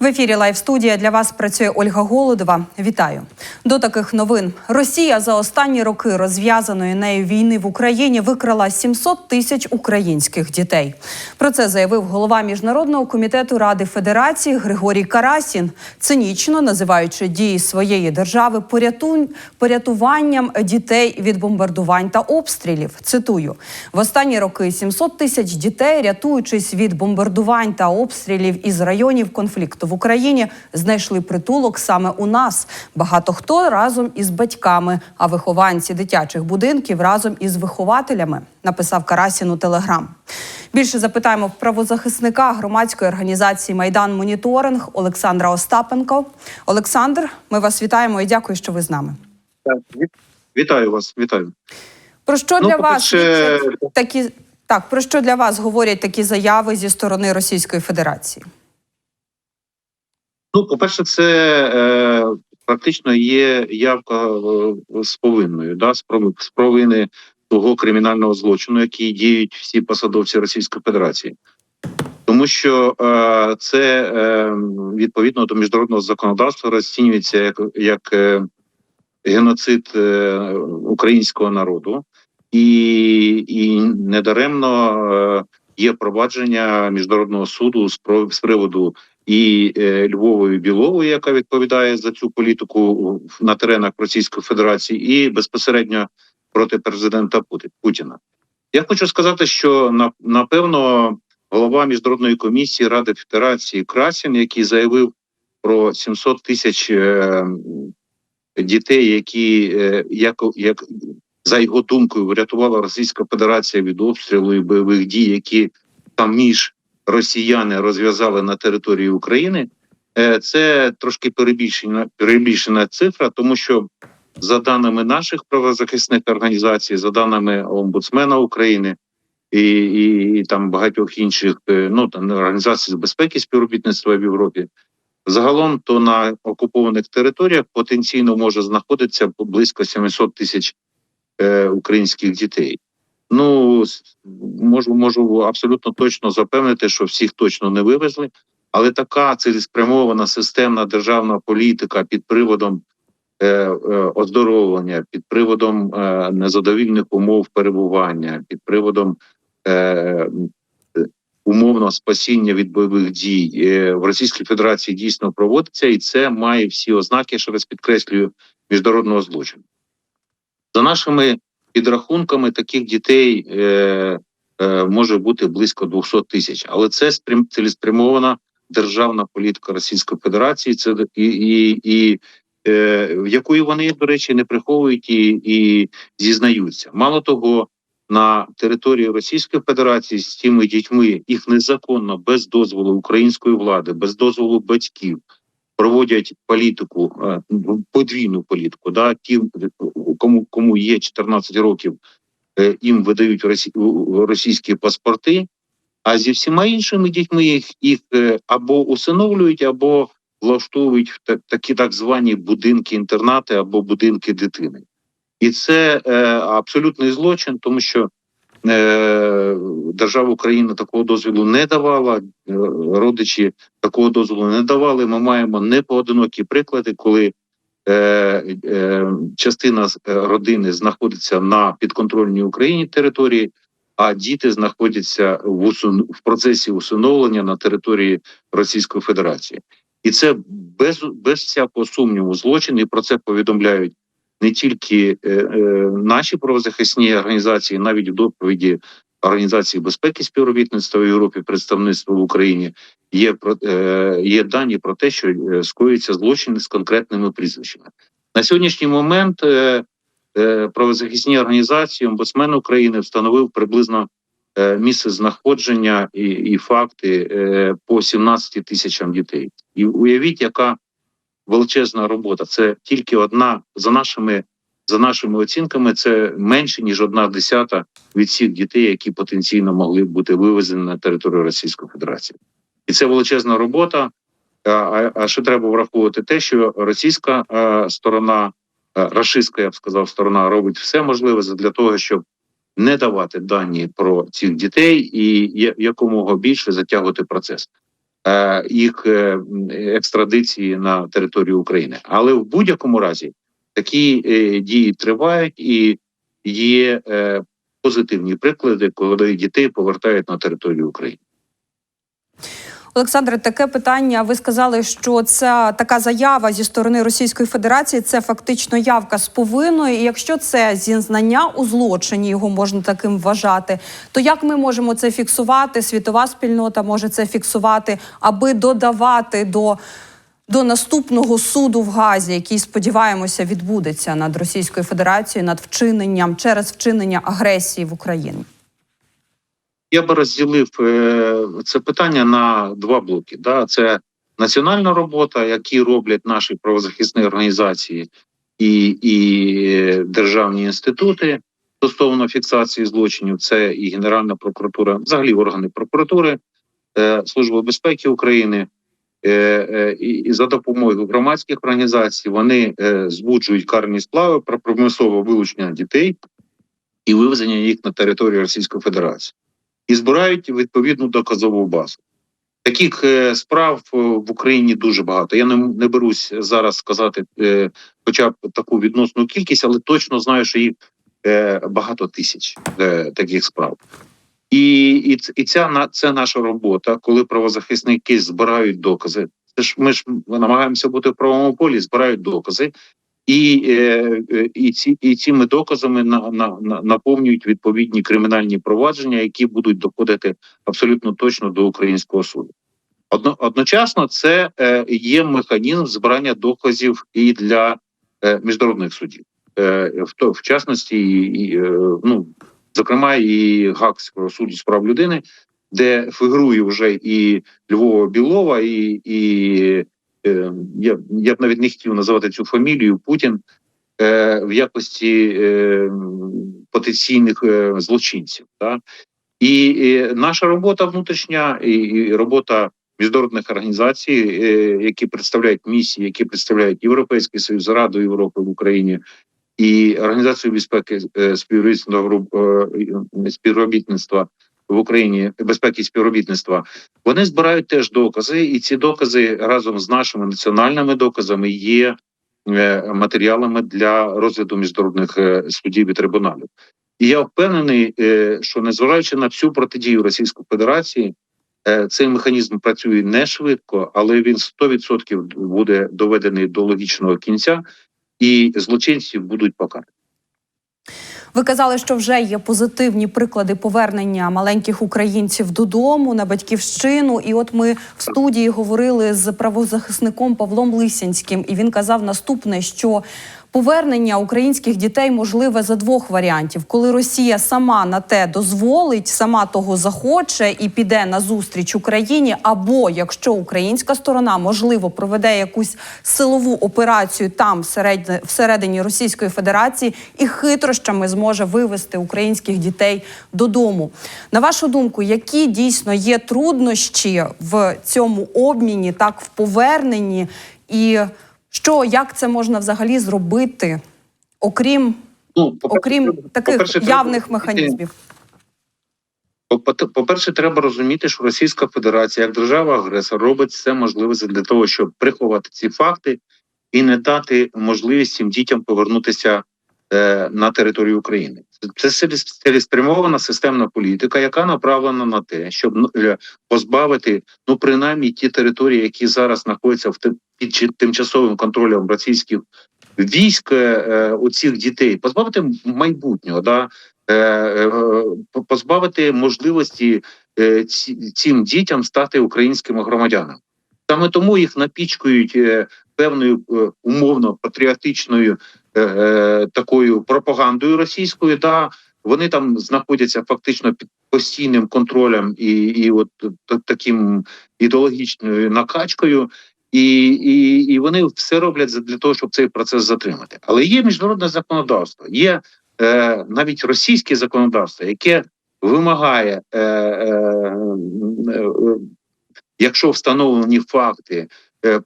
В ефірі Лайв студія для вас працює Ольга Голодова. Вітаю до таких новин. Росія за останні роки розв'язаної нею війни в Україні викрала 700 тисяч українських дітей. Про це заявив голова міжнародного комітету Ради Федерації Григорій Карасін, цинічно називаючи дії своєї держави порятун... порятуванням дітей від бомбардувань та обстрілів. Цитую: в останні роки 700 тисяч дітей, рятуючись від бомбардувань та обстрілів із районів конфлікту в Україні, знайшли притулок саме у нас. Багато хто разом із батьками, а вихованці дитячих будинків разом із вихователями, написав Карасін у телеграм. Більше запитаємо в правозахисника громадської організації Майдан Моніторинг Олександра Остапенко. Олександр, ми вас вітаємо і дякую, що ви з нами. Вітаю вас, вітаю. Про що Ну, для вас такі так? Про що для вас говорять такі заяви зі сторони Російської Федерації? Ну, по-перше, це е, практично є явка е, з повинною, да, з провини того кримінального злочину, який діють всі посадовці Російської Федерації. Тому що е, це е, відповідно до міжнародного законодавства розцінюється як, як е, геноцид е, українського народу, і, і недаремно е, є провадження міжнародного суду з, з приводу і е, Львової Білової, яка відповідає за цю політику на теренах Російської Федерації, і безпосередньо проти президента Путіна. Я хочу сказати, що на, напевно голова міжнародної комісії Ради Федерації Красін, який заявив про 700 тисяч е, дітей, які е, як, як за його думкою врятувала Російська Федерація від обстрілу і бойових дій, які там між росіяни розв'язали на території України. Е, Це трошки перебільшена перебільшена цифра, тому що за даними наших правозахисних організацій, за даними омбудсмена України і, і, і там багатьох інших е, ну там організацій з безпеки співробітництва в Європі, загалом то на окупованих територіях потенційно може знаходитися близько 700 тисяч е, українських дітей. Ну можу можу абсолютно точно запевнити, що всіх точно не вивезли, але така цілеспрямована системна державна політика під приводом е, е, оздоровлення, під приводом е, незадовільних умов перебування, під приводом е, умовного спасіння від бойових дій е, в Російській Федерації дійсно проводиться, і це має всі ознаки, ще раз підкреслюю, міжнародного злочину. За нашими підрахунками, таких дітей е, е, може бути близько 200 тисяч, але це спрям, цілеспрямована державна політика Російської Федерації. Це і, і, і е, в якої вони, до речі, не приховують і, і зізнаються. Мало того, на території Російської Федерації з цими дітьми їх незаконно без дозволу української влади, без дозволу батьків проводять політику, е, подвійну політику. Да, ті, кому кому є 14 років, е, їм видають російські паспорти. А зі всіма іншими дітьми їх їх е, або усиновлюють, або влаштовують в та- такі так звані будинки-інтернати або будинки дитини. І це е, абсолютний злочин, тому що е, держава України такого дозволу не давала, е, родичі такого дозволу не давали. Ми маємо непоодинокі приклади, коли е, е, частина е, родини знаходиться на підконтрольній Україні території, а діти знаходяться в, усун... в процесі усиновлення на території Російської Федерації. І це без, без всякого сумніву злочин, і про це повідомляють не тільки е, е, наші правозахисні організації, навіть в доповіді Організації безпеки співробітництва в Європі, представництва в Україні є про е, є дані про те, що е, скоюються злочини з конкретними прізвищами. На сьогоднішній момент е, правозахисні організації омбудсмен України встановив приблизно місце знаходження і, і факти по 17 тисячам дітей. І уявіть, яка величезна робота. Це тільки одна за нашими за нашими оцінками. Це менше ніж одна десята від всіх дітей, які потенційно могли бути вивезені на територію Російської Федерації, і це величезна робота. А, ще треба враховувати те, що російська сторона, рашистська, я б сказав, сторона робить все можливе для того, щоб не давати дані про цих дітей і якомога більше затягувати процес. їх е, екстрадиції на територію України. Але в будь-якому разі такі е, дії тривають і є е, позитивні приклади, коли дітей повертають на територію України. Олександре, таке питання. Ви сказали, що ця така заява зі сторони Російської Федерації це фактично явка з повинною. І якщо це зізнання у злочині, його можна таким вважати, то як ми можемо це фіксувати? Світова спільнота може це фіксувати, аби додавати до, до наступного суду в Газі, який сподіваємося відбудеться над Російською Федерацією, над вчиненням через вчинення агресії в Україні. Я би розділив е, це питання на два блоки. Да? Це національна робота, які роблять наші правозахисні організації і, і державні інститути стосовно фіксації злочинів. Це і Генеральна прокуратура, взагалі органи прокуратури, е, Служба безпеки України. Е, е, і, за допомогою громадських організацій вони е, збуджують карні сплави про примусове вилучення дітей і вивезення їх на територію Російської Федерації і збирають відповідну доказову базу. Таких справ в Україні дуже багато. Я не, не берусь зараз сказати, хоча б таку відносну кількість, але точно знаю, що їх багато тисяч таких справ. І, і, і ця це наша робота, коли правозахисники збирають докази. Це ж ми ж намагаємося бути в правовому полі, збирають докази, і, е, е, і, ці, і цими доказами на, на, на, наповнюють відповідні кримінальні провадження, які будуть доходити абсолютно точно до українського суду. Одно, одночасно, це е, є механізм збирання доказів і для міжнародних судів, в, в частності, і, ну, зокрема, і Гаагського суду з прав людини, де фігурує вже і Львова Білова, і, і е, я, я б навіть не хотів називати цю фамілію Путін е, в якості е, потенційних е, злочинців. Так? І, і наша робота внутрішня, і, і робота міжнародних організацій, е, які представляють місії, які представляють Європейський Союз, Раду Європи в Україні. І Організацію безпеки е, співробітництва е, співробітництва в Україні безпеки співробітництва. Вони збирають теж докази, і ці докази разом з нашими національними доказами є е, матеріалами для розгляду міжнародних е, судів і трибуналів. І я впевнений, е, що незважаючи на всю протидію Російської Федерації, е, цей механізм працює не швидко, але він 100% буде доведений до логічного кінця, і злочинців будуть покарані. Ви казали, що вже є позитивні приклади повернення маленьких українців додому на батьківщину. І от ми в студії говорили з правозахисником Павлом Лисянським, і він казав наступне: що повернення українських дітей можливе за двох варіантів, коли Росія сама на те дозволить, сама того захоче і піде на зустріч Україні, або якщо українська сторона можливо проведе якусь силову операцію там всередині, Російської Федерації і хитрощами зможе вивести українських дітей додому. На вашу думку, які дійсно є труднощі в цьому обміні, так в поверненні, і що як це можна взагалі зробити, окрім Ну, окрім таких явних механізмів? По- По-перше, треба розуміти, що Російська Федерація як держава-агресор робить все можливе для того, щоб приховати ці факти і не дати можливість цим дітям повернутися на територію України. Це цілес- цілеспрямована системна політика, яка направлена на те, щоб ну, е, позбавити ну принаймні ті території, які зараз знаходяться в під тимчасовим контролем російських військ, е, е, у цих дітей, позбавити майбутнього. Да? е, е, позбавити можливості е, цим дітям стати українськими громадянами. Саме тому їх напічкують е, певною е, умовно патріотичною е, такою пропагандою російською. Да, вони там знаходяться фактично під постійним контролем і, і от таким ідеологічною накачкою. І, і, і вони все роблять для того, щоб цей процес затримати. Але є міжнародне законодавство, є е, навіть російське законодавство, яке вимагає, е, е, е, якщо встановлені факти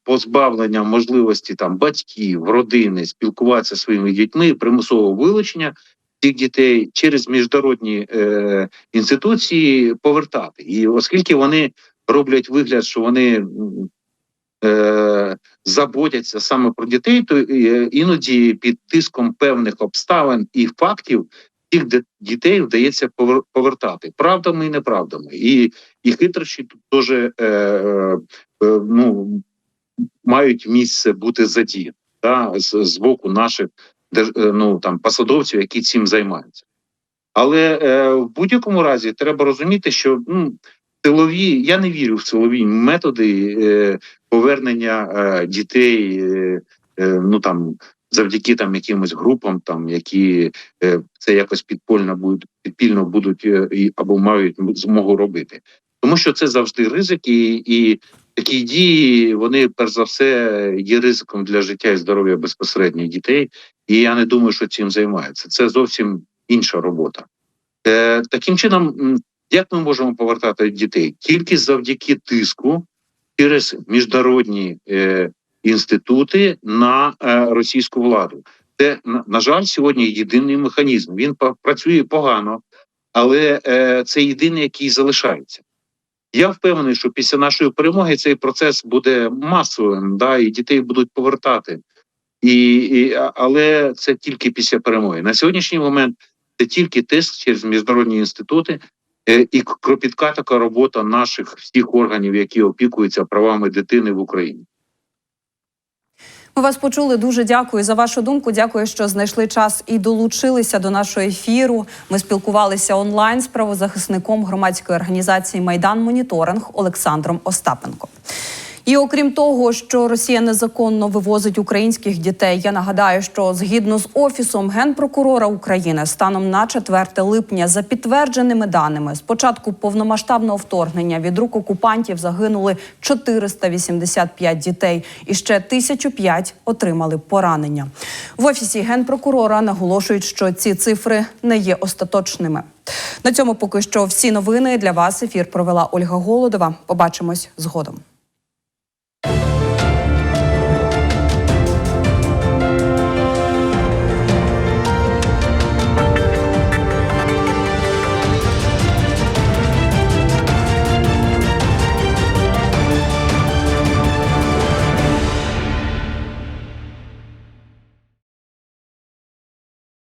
позбавлення можливості там батьків, родини спілкуватися зі своїми дітьми, примусового вилучення цих дітей через міжнародні е, інституції повертати. І оскільки вони роблять вигляд, що вони е, заботяться саме про дітей, то е, іноді під тиском певних обставин і фактів де- дітей вдається повертати правдами і неправдами. І, і хитрощі тут теж е, е, е, ну, мають місце бути задіяні да, з, з боку наших е, ну, там, посадовців, які цим займаються. Але е, в будь-якому разі треба розуміти, що ну, силові, я не вірю в силові методи е, повернення е, дітей, е, е, ну там завдяки там якимось групам, там які е, це якось підпольно будуть підпільно будуть е, або мають змогу робити, тому що це завжди ризик, і, і такі дії вони перш за все є ризиком для життя і здоров'я безпосередньо дітей. І я не думаю, що цим займаються. Це зовсім інша робота. Е, таким чином, як ми можемо повертати дітей? Тільки завдяки тиску через міжнародні е, інститути на е, російську владу. Це на, жаль, сьогодні єдиний механізм. Він працює погано, але е, це єдиний, який залишається. Я впевнений, що після нашої перемоги цей процес буде масовим, да, і дітей будуть повертати. І, і, але це тільки після перемоги. На сьогоднішній момент це тільки тиск через міжнародні інститути е, і кропітка така робота наших всіх органів, які опікуються правами дитини в Україні. Ми вас почули. Дуже дякую за вашу думку. Дякую, що знайшли час і долучилися до нашого ефіру. Ми спілкувалися онлайн з правозахисником громадської організації Майдан Моніторинг Олександром Остапенко. І окрім того, що Росія незаконно вивозить українських дітей, я нагадаю, що згідно з офісом генпрокурора України станом на 4 липня, за підтвердженими даними, з початку повномасштабного вторгнення від рук окупантів загинули 485 дітей, і ще 1005 отримали поранення. В офісі генпрокурора наголошують, що ці цифри не є остаточними. На цьому поки що всі новини для вас. Ефір провела Ольга Голодова. Побачимось згодом.